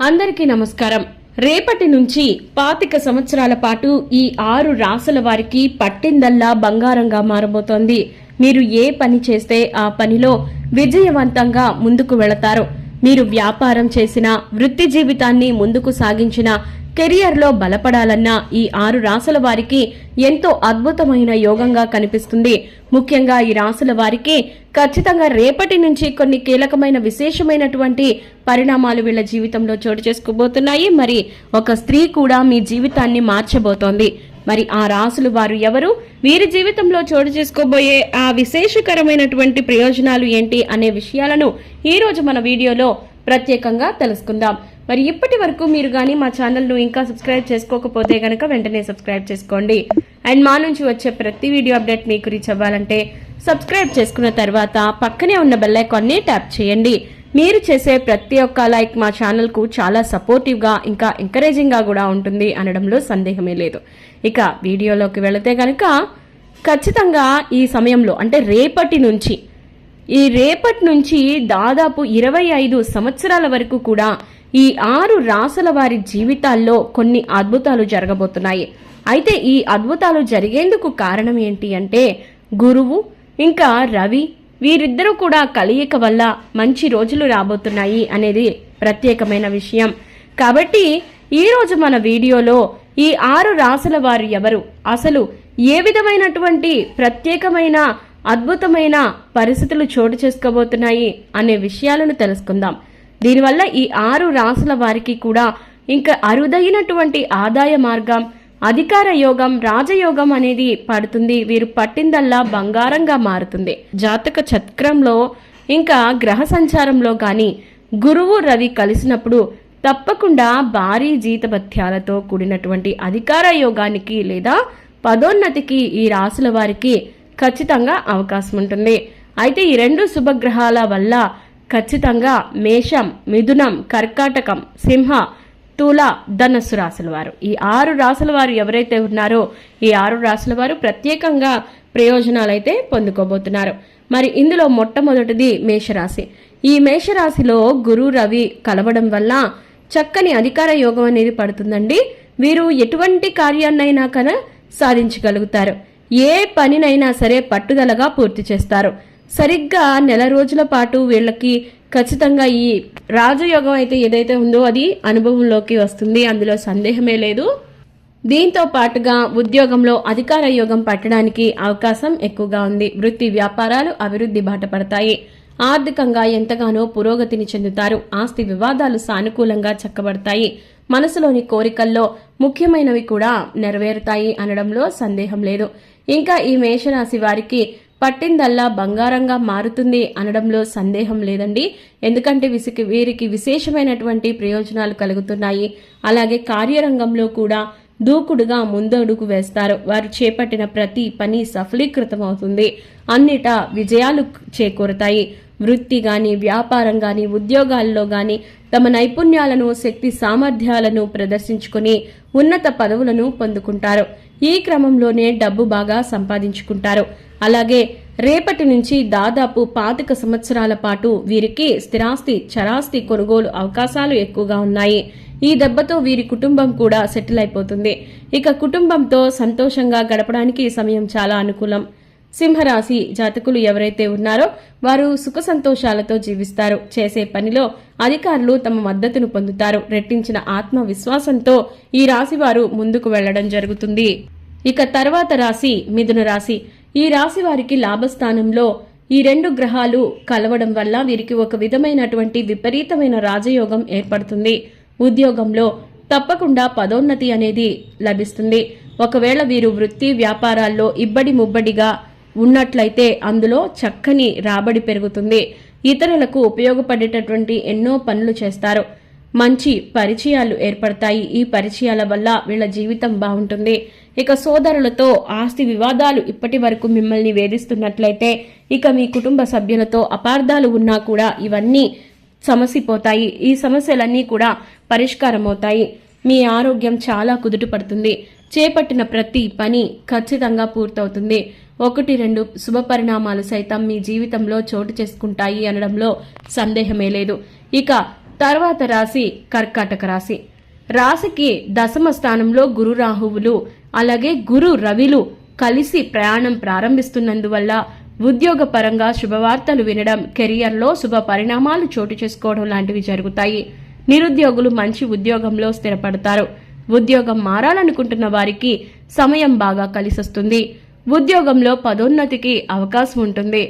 అందరికీ నమస్కారం. రేపటి నుంచి పాతిక సంవత్సరాల పాటు ఈ ఆరు రాసుల వారికి పట్టిందల్లా బంగారంగా మారబోతోంది. మీరు ఏ పని చేస్తే ఆ పనిలో విజయవంతంగా ముందుకు వెళతారు. మీరు వ్యాపారం చేసిన వృత్తి జీవితాన్ని ముందుకు సాగించిన కెరియర్లో బలపడాలన్న ఈ ఆరు రాసుల వారికి ఎంతో అద్భుతమైన యోగంగా కనిపిస్తుంది. ముఖ్యంగా ఈ రాసుల వారికి ఖచ్చితంగా రేపటి నుంచి కొన్ని కీలకమైన విశేషమైనటువంటి పరిణామాలు వీళ్ళ జీవితంలో చోటు చేసుకోబోతున్నాయి. మరి ఒక స్త్రీ కూడా మీ జీవితాన్ని మార్చబోతోంది. మరి ఆ రాసులు వారు ఎవరు? వీరి జీవితంలో చోటు చేసుకోబోయే ఆ విశేషకరమైనటువంటి ప్రయోజనాలు ఏంటి అనే విషయాలను ఈ రోజు మన వీడియోలో ప్రత్యేకంగా తెలుసుకుందాం. మరి ఇప్పటి వరకు మీరు కానీ మా ఛానల్ను ఇంకా సబ్స్క్రైబ్ చేసుకోకపోతే కనుక వెంటనే సబ్స్క్రైబ్ చేసుకోండి. అండ్ మా నుంచి వచ్చే ప్రతి వీడియో అప్డేట్ మీకు రీచ్ అవ్వాలంటే సబ్స్క్రైబ్ చేసుకున్న తర్వాత పక్కనే ఉన్న బెల్ ఐకాన్ని ట్యాప్ చేయండి. మీరు చేసే ప్రతి ఒక్క లైక్ మా ఛానల్కు చాలా సపోర్టివ్గా ఇంకా ఎంకరేజింగ్గా కూడా ఉంటుంది అనడంలో సందేహమే లేదు. ఇక వీడియోలోకి వెళితే కనుక ఖచ్చితంగా ఈ సమయంలో అంటే రేపటి నుంచి ఈ రేపటి నుంచి దాదాపు ఇరవై ఐదు సంవత్సరాల వరకు కూడా ఈ ఆరు రాసుల వారి జీవితాల్లో కొన్ని అద్భుతాలు జరగబోతున్నాయి. అయితే ఈ అద్భుతాలు జరిగేందుకు కారణం ఏంటి అంటే గురువు ఇంకా రవి వీరిద్దరూ కూడా కలయిక వల్ల మంచి రోజులు రాబోతున్నాయి అనేది ప్రత్యేకమైన విషయం. కాబట్టి ఈరోజు మన వీడియోలో ఈ ఆరు రాసుల వారు ఎవరు? అసలు ఏ విధమైనటువంటి ప్రత్యేకమైన అద్భుతమైన పరిస్థితులు చోటు చేసుకోబోతున్నాయి అనే విషయాలను తెలుసుకుందాం. దీనివల్ల ఈ ఆరు రాసుల వారికి కూడా ఇంకా అరుదైనటువంటి ఆదాయ మార్గం అధికార యోగం రాజయోగం అనేది పడుతుంది. వీరు పట్టిందల్లా బంగారంగా మారుతుంది. జాతక చక్రంలో ఇంకా గ్రహ సంచారంలో కానీ గురువు రవి కలిసినప్పుడు తప్పకుండా భారీ జీతభత్యాలతో కూడినటువంటి అధికార యోగానికి లేదా పదోన్నతికి ఈ రాసుల వారికి ఖచ్చితంగా అవకాశం ఉంటుంది. అయితే ఈ రెండు శుభగ్రహాల వల్ల ఖచ్చితంగా మేషం మిథునం కర్కాటకం సింహ తుల ధనస్సు రాసుల వారు ఈ ఆరు రాసుల వారు ఎవరైతే ఉన్నారో ఈ ఆరు రాసుల వారు ప్రత్యేకంగా ప్రయోజనాలైతే పొందుకోబోతున్నారు. మరి ఇందులో మొట్టమొదటిది మేషరాశి. ఈ మేషరాశిలో గురు రవి కలవడం వల్ల చక్కని అధికార యోగం అనేది పడుతుందండి. వీరు ఎటువంటి కార్యాన్నైనా కన సాధించగలుగుతారు. ఏ పనినైనా సరే పట్టుదలగా పూర్తి చేస్తారు. సరిగ్గా నెల రోజుల పాటు వీళ్ళకి ఖచ్చితంగా ఈ రాజయోగం అయితే ఏదైతే ఉందో అది అనుభవంలోకి వస్తుంది. అందులో సందేహమే లేదు. దీంతో పాటుగా ఉద్యోగంలో అధికార యోగం పట్టడానికి అవకాశం ఎక్కువగా ఉంది. వృత్తి వ్యాపారాలు అభివృద్ధి బాట పడతాయి. ఆర్థికంగా ఎంతగానో పురోగతిని చెందుతారు. ఆస్తి వివాదాలు సానుకూలంగా చక్కబడతాయి. మనసులోని కోరికల్లో ముఖ్యమైనవి కూడా నెరవేరుతాయి అనడంలో సందేహం లేదు. ఇంకా ఈ మేషరాశి వారికి పట్టిందల్లా బంగారంగా మారుతుంది అనడంలో సందేహం లేదండి. ఎందుకంటే విసికి వీరికి విశేషమైనటువంటి ప్రయోజనాలు కలుగుతున్నాయి. అలాగే కార్యరంగంలో కూడా దూకుడుగా ముందడుగు వేస్తారు. వారు చేపట్టిన ప్రతి పని సఫలీకృతం అవుతుంది అన్నిటా విజయాలు చేకూరుతాయి. వృత్తి గాని వ్యాపారం గాని ఉద్యోగాల్లో కానీ తమ నైపుణ్యాలను శక్తి సామర్థ్యాలను ప్రదర్శించుకుని ఉన్నత పదవులను పొందుకుంటారు. ఈ క్రమంలోనే డబ్బు బాగా సంపాదించుకుంటారు. అలాగే రేపటి నుంచి దాదాపు పాతిక సంవత్సరాల పాటు వీరికి స్థిరాస్తి చరాస్తి కొనుగోలు అవకాశాలు ఎక్కువగా ఉన్నాయి. ఈ దెబ్బతో వీరి కుటుంబం కూడా సెటిల్ అయిపోతుంది. ఇక కుటుంబంతో సంతోషంగా గడపడానికి సమయం చాలా అనుకూలం. సింహరాశి జాతకులు ఎవరైతే ఉన్నారో వారు సుఖ సంతోషాలతో జీవిస్తారు. చేసే పనిలో అధికారులు తమ మద్దతును పొందుతారు. రెట్టించిన ఆత్మవిశ్వాసంతో ఈ రాశి వారు ముందుకు వెళ్ళడం జరుగుతుంది. ఇక తర్వాత రాశి మిథున రాశి. ఈ రాశి వారికి లాభస్థానంలో ఈ రెండు గ్రహాలు కలవడం వల్ల వీరికి ఒక విధమైనటువంటి విపరీతమైన రాజయోగం ఏర్పడుతుంది. ఉద్యోగంలో తప్పకుండా పదోన్నతి అనేది లభిస్తుంది. ఒకవేళ వీరు వృత్తి వ్యాపారాల్లో ఇబ్బడి ముబ్బడిగా ఉన్నట్లయితే అందులో చక్కని రాబడి పెరుగుతుంది. ఇతరులకు ఉపయోగపడేటటువంటి ఎన్నో పనులు చేస్తారు. మంచి పరిచయాలు ఏర్పడతాయి. ఈ పరిచయాల వల్ల వీళ్ళ జీవితం బాగుంటుంది. ఇక సోదరులతో ఆస్తి వివాదాలు ఇప్పటి వరకు మిమ్మల్ని వేధిస్తున్నట్లయితే ఇక మీ కుటుంబ సభ్యులతో అపార్థాలు ఉన్నా కూడా ఇవన్నీ సమసిపోతాయి. ఈ సమస్యలన్నీ కూడా పరిష్కారమవుతాయి. మీ ఆరోగ్యం చాలా కుదుట పడుతుంది. చేపట్టిన ప్రతి పని ఖచ్చితంగా పూర్తవుతుంది. ఒకటి రెండు శుభ పరిణామాలు సైతం మీ జీవితంలో చోటు చేసుకుంటాయి అనడంలో సందేహమే లేదు. ఇక తర్వాత రాశి కర్కాటక రాశి. రాశికి దశమ స్థానంలో గురు రాహువులు అలాగే గురు రవిలు కలిసి ప్రయాణం ప్రారంభిస్తున్నందువల్ల ఉద్యోగపరంగా శుభవార్తలు వినడం కెరియర్లో శుభ పరిణామాలు చోటు చేసుకోవడం లాంటివి జరుగుతాయి. నిరుద్యోగులు మంచి ఉద్యోగంలో స్థిరపడతారు. ఉద్యోగం మారాలనుకుంటున్న వారికి సమయం బాగా కలిసొస్తుంది. ఉద్యోగంలో పదోన్నతికి అవకాశం ఉంటుంది.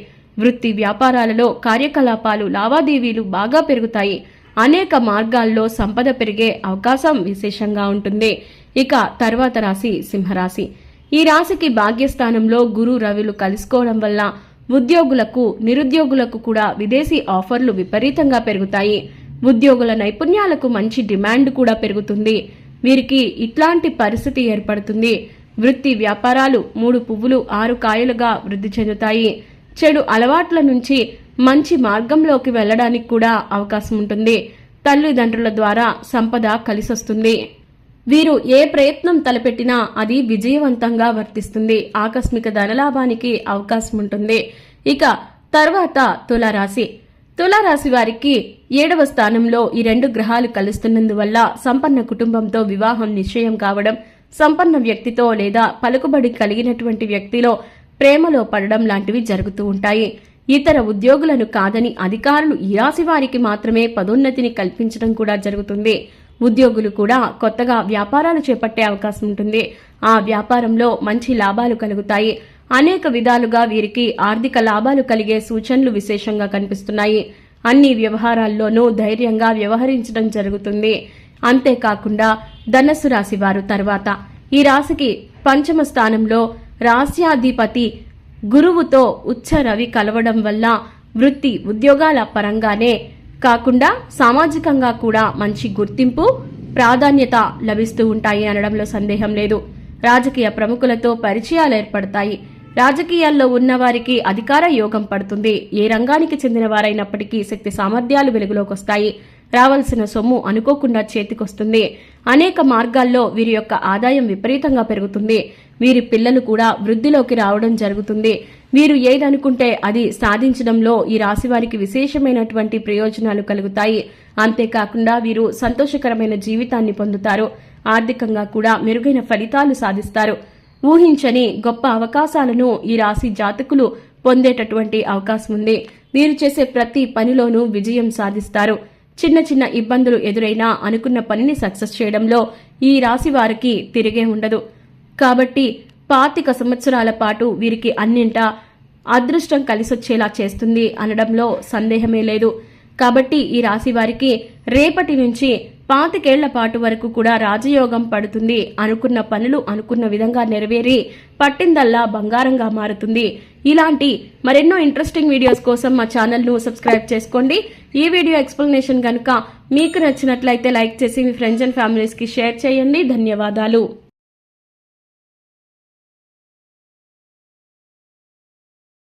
వృత్తి వ్యాపారాలలో కార్యకలాపాలు లావాదేవీలు బాగా పెరుగుతాయి. అనేక మార్గాల్లో సంపద పెరిగే అవకాశం విశేషంగా ఉంటుంది. ఇక తర్వాత రాశి సింహరాశి. ఈ రాశికి భాగ్యస్థానంలో గురు రవిలు కలుసుకోవడం వల్ల ఉద్యోగులకు నిరుద్యోగులకు కూడా విదేశీ ఆఫర్లు విపరీతంగా పెరుగుతాయి. ఉద్యోగుల నైపుణ్యాలకు మంచి డిమాండ్ కూడా పెరుగుతుంది. వీరికి ఇట్లాంటి పరిస్థితి ఏర్పడుతుంది. వృత్తి వ్యాపారాలు మూడు పువ్వులు ఆరు కాయలుగా వృద్ధి చెందుతాయి. చెడు అలవాట్ల నుంచి మంచి మార్గంలోకి వెళ్ళడానికి కూడా అవకాశం ఉంటుంది. తల్లిదండ్రుల ద్వారా సంపద కలిసొస్తుంది. వీరు ఏ ప్రయత్నం తలపెట్టినా అది విజయవంతంగా వర్తిస్తుంది. ఆకస్మిక ధనలాభానికి అవకాశం ఉంటుంది. ఇక తర్వాత తులారాశి. తులారాశి వారికి ఏడవ స్థానంలో ఈ రెండు గ్రహాలు కలుస్తున్నందువల్ల సంపన్న కుటుంబంతో వివాహం నిశ్చయం కావడం సంపన్న వ్యక్తితో లేదా పలుకుబడి కలిగినటువంటి వ్యక్తిలో ప్రేమలో పడడం లాంటివి జరుగుతూ ఉంటాయి. ఇతర ఉద్యోగులను కాదని అధికారులు ఈ రాశి వారికి మాత్రమే పదోన్నతిని కల్పించడం కూడా జరుగుతుంది. ఉద్యోగులు కూడా కొత్తగా వ్యాపారాలు చేపట్టే అవకాశం ఉంటుంది. ఆ వ్యాపారంలో మంచి లాభాలు కలుగుతాయి. అనేక విధాలుగా వీరికి ఆర్థిక లాభాలు కలిగే సూచనలు విశేషంగా కనిపిస్తున్నాయి. అన్ని వ్యవహారాల్లోనూ ధైర్యంగా వ్యవహరించడం జరుగుతుంది. అంతేకాకుండా ధనస్సు రాశి వారు తర్వాత. ఈ రాశికి పంచమ స్థానంలో రాస్యాధిపతి గురువుతో ఉచ్చ రవి కలవడం వల్ల వృత్తి ఉద్యోగాల పరంగానే కాకుండా సామాజికంగా కూడా మంచి గుర్తింపు ప్రాధాన్యత లభిస్తూ ఉంటాయి అనడంలో సందేహం లేదు. రాజకీయ ప్రముఖులతో పరిచయాలు ఏర్పడతాయి. రాజకీయాల్లో ఉన్నవారికి అధికార యోగం పడుతుంది. ఏ రంగానికి చెందిన వారైనప్పటికీ శక్తి సామర్థ్యాలు వెలుగులోకి వస్తాయి. రావాల్సిన సొమ్ము అనుకోకుండా చేతికొస్తుంది. అనేక మార్గాల్లో వీరి యొక్క ఆదాయం విపరీతంగా పెరుగుతుంది. వీరి పిల్లలు కూడా వృద్ధిలోకి రావడం జరుగుతుంది. వీరు ఏదనుకుంటే అది సాధించడంలో ఈ రాశి వారికి విశేషమైనటువంటి ప్రయోజనాలు కలుగుతాయి. అంతేకాకుండా వీరు సంతోషకరమైన జీవితాన్ని పొందుతారు. ఆర్థికంగా కూడా మెరుగైన ఫలితాలు సాధిస్తారు. ఊహించని గొప్ప అవకాశాలను ఈ రాశి జాతకులు పొందేటటువంటి అవకాశం ఉంది. వీరు చేసే ప్రతి పనిలోనూ విజయం సాధిస్తారు. చిన్న చిన్న ఇబ్బందులు ఎదురైనా అనుకున్న పనిని సక్సెస్ చేయడంలో ఈ రాశి వారికి తిరిగే ఉండదు. కాబట్టి పాతిక సంవత్సరాల పాటు వీరికి అన్నింటా అదృష్టం కలిసొచ్చేలా చేస్తుంది అనడంలో సందేహమే లేదు. కాబట్టి ఈ రాశి వారికి రేపటి నుంచి పాతికేళ్ళ పాటు వరకు కూడా రాజయోగం పడుతుంది. అనుకున్న పనులు అనుకున్న విధంగా నెరవేరి పట్టిందల్లా బంగారంగా మారుతుంది. ఇలాంటి మరెన్నో ఇంట్రెస్టింగ్ వీడియోస్ కోసం మా ఛానల్ను సబ్స్క్రైబ్ చేసుకోండి. ఈ వీడియో ఎక్స్ప్లెనేషన్ కనుక మీకు నచ్చినట్లయితే లైక్ చేసి మీ ఫ్రెండ్స్ అండ్ ఫ్యామిలీస్కి షేర్ చేయండి. ధన్యవాదాలు.